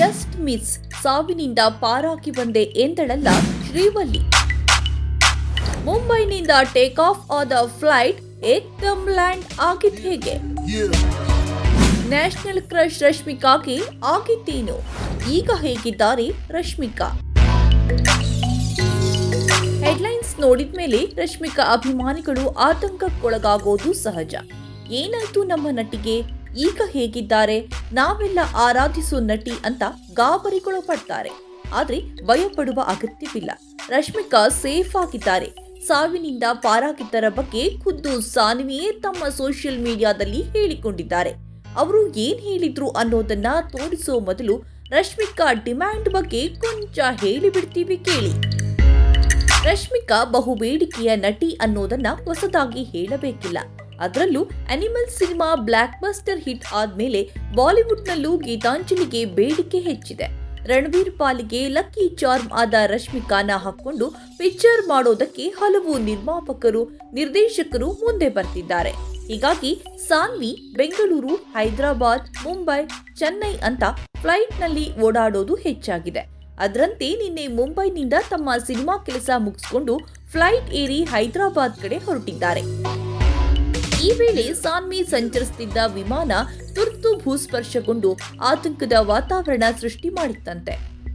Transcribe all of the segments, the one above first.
Just miss. ಸಾವಿನಿಂದ ಪಾರಾಗಿ ಬಂದೆ ಎಂದಳಲ್ಲ ಶ್ರೀವಲ್ಲಿ ಮುಂಬೈನಿಂದ ಟೇಕ್ ಆಫ್ ಆದ ಫ್ಲೈಟ್ ಏಕ್ದಮ್ ಲ್ಯಾಂಡ್ ಆಗಿದ್ ಹೇಗೆ? ನ್ಯಾಷನಲ್ ಕ್ರಶ್ ರಶ್ಮಿಕಾಗೆ ಆಗಿದ್ದೇನು ಈಗ ಹೇಗಿದ್ದಾರೆ ರಶ್ಮಿಕಾ? ಹೆಡ್ಲೈನ್ಸ್ ನೋಡಿದ ಮೇಲೆ ರಶ್ಮಿಕಾ ಅಭಿಮಾನಿಗಳು ಆತಂಕಕ್ಕೊಳಗಾಗೋದು ಸಹಜ. ಏನಾಯ್ತು ನಮ್ಮ ನಟಿಗೆ? ಈಗ ಹೇಗಿದ್ದಾರೆ? ನಾವೆಲ್ಲ ಆರಾಧಿಸೋ ನಟಿ ಅಂತ ಗಾಬರಿಗೊಳಪಡ್ತಾರೆ. ಆದ್ರೆ ಭಯಪಡುವ ಅಗತ್ಯವಿಲ್ಲ. ರಶ್ಮಿಕಾ ಸೇಫ್ ಆಗಿದ್ದಾರೆ. ಸಾವಿನಿಂದ ಪಾರಾಗಿದ್ದರ ಬಗ್ಗೆ ಖುದ್ದು ಸಾನ್ವಿಯೇ ತಮ್ಮ ಸೋಷಿಯಲ್ ಮೀಡಿಯಾದಲ್ಲಿ ಹೇಳಿಕೊಂಡಿದ್ದಾರೆ. ಅವರು ಏನ್ ಹೇಳಿದ್ರು ಅನ್ನೋದನ್ನ ತೋರಿಸೋ ಮೊದಲು ರಶ್ಮಿಕಾ ಡಿಮ್ಯಾಂಡ್ ಬಗ್ಗೆ ಕೊಂಚ ಹೇಳಿಬಿಡ್ತೀವಿ ಕೇಳಿ. ರಶ್ಮಿಕಾ ಬಹುಬೇಡಿಕೆಯ ನಟಿ ಅನ್ನೋದನ್ನ ಹೊಸದಾಗಿ ಹೇಳಬೇಕಿಲ್ಲ. ಅದರಲ್ಲೂ animal cinema blockbuster hit ಆದ್ಮೇಲೆ ಬಾಲಿವುಡ್ನಲ್ಲೂ ಗೀತಾಂಜಲಿಗೆ ಬೇಡಿಕೆ ಹೆಚ್ಚಿದೆ. ರಣವೀರ್ ಪಾಲಿಗೆ ಲಕ್ಕಿ ಚಾರ್ಮ್ ಆದ ರಶ್ಮಿಕಾನ ಹಾಕೊಂಡು ಪಿಕ್ಚರ್ ಮಾಡೋದಕ್ಕೆ ಹಲವು ನಿರ್ಮಾಪಕರು, ನಿರ್ದೇಶಕರು ಮುಂದೆ ಬರ್ತಿದ್ದಾರೆ. ಹೀಗಾಗಿ ಸಾನ್ವಿ, ಬೆಂಗಳೂರು, ಹೈದರಾಬಾದ್, ಮುಂಬೈ, ಚೆನ್ನೈ ಅಂತ ಫ್ಲೈಟ್ನಲ್ಲಿ ಓಡಾಡೋದು ಹೆಚ್ಚಾಗಿದೆ. ಅದರಂತೆ ನಿನ್ನೆ ಮುಂಬೈನಿಂದ ತಮ್ಮ ಸಿನಿಮಾ ಕೆಲಸ ಮುಗಿಸ್ಕೊಂಡು ಫ್ಲೈಟ್ ಏರಿ ಹೈದರಾಬಾದ್ ಕಡೆ ಹೊರಟಿದ್ದಾರೆ. ಈ ವೇಳೆ ಸಾನ್ವಿ ಸಂಚರಿಸುತ್ತಿದ್ದ ವಿಮಾನ ತುರ್ತು ಭೂಸ್ಪರ್ಶಗೊಂಡು ಆತಂಕದ ವಾತಾವರಣ ಸೃಷ್ಟಿ ಮಾಡಿತ್ತಂತೆ.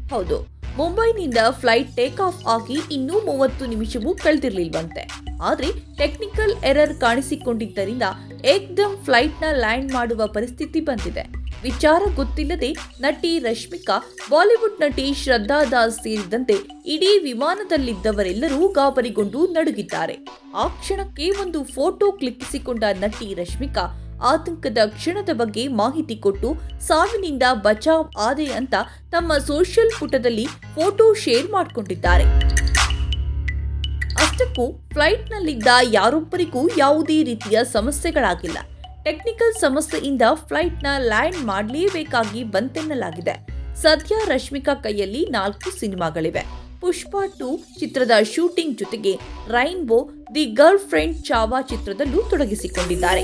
ಹೌದು, ಮುಂಬೈನಿಂದ ಫ್ಲೈಟ್ ಟೇಕ್ ಆಫ್ ಆಗಿ ಇನ್ನೂ ಮೂವತ್ತು ನಿಮಿಷವೂ ಕಳೆದಿರಲಿಲ್ವಂತೆ. ಆದ್ರೆ ಟೆಕ್ನಿಕಲ್ ಎರರ್ ಕಾಣಿಸಿಕೊಂಡಿದ್ದರಿಂದ ಏಕ್ದಮ್ ಫ್ಲೈಟ್ನ ಲ್ಯಾಂಡ್ ಮಾಡುವ ಪರಿಸ್ಥಿತಿ ಬಂದಿದೆ. ವಿಚಾರ ಗೊತ್ತಿಲ್ಲದೆ ನಟಿ ರಶ್ಮಿಕಾ ಬಾಲಿವುಡ್ ನಟಿ ಶ್ರದ್ಧಾ ದಾಸ್ ಸೇರಿದಂತೆ ಇಡೀ ವಿಮಾನದಲ್ಲಿದ್ದವರೆಲ್ಲರೂ ಗಾಬರಿಗೊಂಡು ನಡುಗಿದ್ದಾರೆ. ಆ ಕ್ಷಣಕ್ಕೆ ಒಂದು ಫೋಟೋ ಕ್ಲಿಕ್ಕಿಸಿಕೊಂಡ ನಟಿ ರಶ್ಮಿಕಾ ಆತಂಕದ ಕ್ಷಣದ ಬಗ್ಗೆ ಮಾಹಿತಿ ಕೊಟ್ಟು ಸಾವಿನಿಂದ ಬಚಾವ್ ಆದೆ ಅಂತ ತಮ್ಮ ಸೋಷಿಯಲ್ ಪುಟದಲ್ಲಿ ಫೋಟೋ ಶೇರ್ ಮಾಡಿಕೊಂಡಿದ್ದಾರೆ. ಅಷ್ಟಕ್ಕೂ ಫ್ಲೈಟ್ನಲ್ಲಿದ್ದ ಯಾರೊಬ್ಬರಿಗೂ ಯಾವುದೇ ರೀತಿಯ ಸಮಸ್ಯೆಗಳಾಗಿಲ್ಲ. ಟೆಕ್ನಿಕಲ್ ಸಮಸ್ಯೆಯಿಂದ ಫ್ಲೈಟ್ನ ಲ್ಯಾಂಡ್ ಮಾಡಲೇಬೇಕಾಗಿ ಬಂತೆನ್ನಲಾಗಿದೆ. ಸದ್ಯ ರಶ್ಮಿಕಾ ಕೈಯಲ್ಲಿ ನಾಲ್ಕು ಸಿನಿಮಾಗಳಿವೆ. ಪುಷ್ಪ ಟು ಚಿತ್ರದ ಶೂಟಿಂಗ್ ಜೊತೆಗೆ rainbow the girlfriend Chhaava ಚಿತ್ರದಲ್ಲೂ ತೊಡಗಿಸಿಕೊಂಡಿದ್ದಾರೆ.